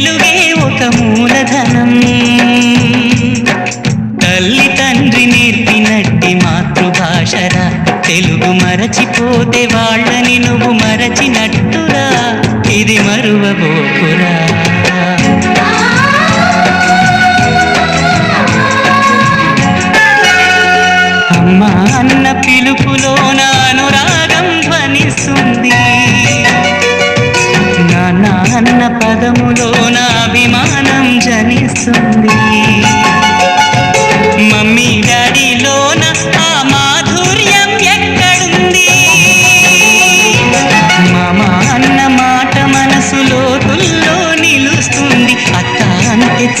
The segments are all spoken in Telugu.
తెలుగే ఒక మూలధనం. తల్లి తండ్రి నేర్పినట్టి మాతృభాషరా. తెలుగు మరచిపోతే వాళ్ళని నువ్వు మరచినట్టురా. ఇది మరువబోకురా. అమ్మ అన్న పిలుపులో నా అనురాగం ధ్వనిస్తుంది. నాన్న అన్న పదములు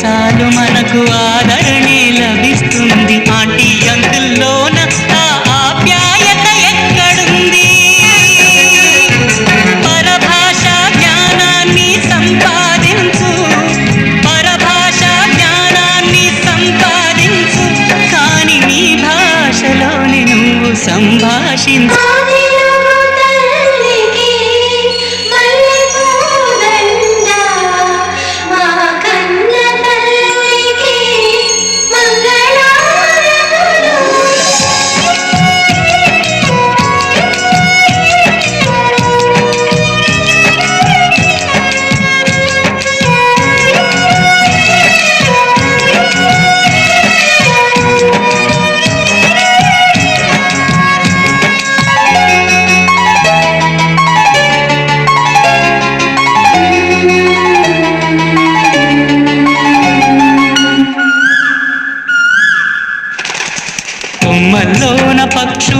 అంటే చాలు మనకు ఆ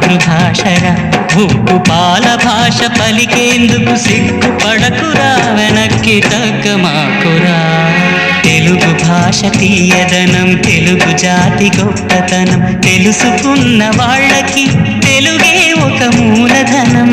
మాతృభాషరా ఉప్పు పాల భాష పలికేందుకు సిగ్గు పడకురా వెనక్కి తగ్గమాకురా తెలుగు భాష తీయదనం తెలుగు జాతి గొప్పతనం తెలుసుకున్న వాళ్ళకి తెలుగే ఒక మూలధనం.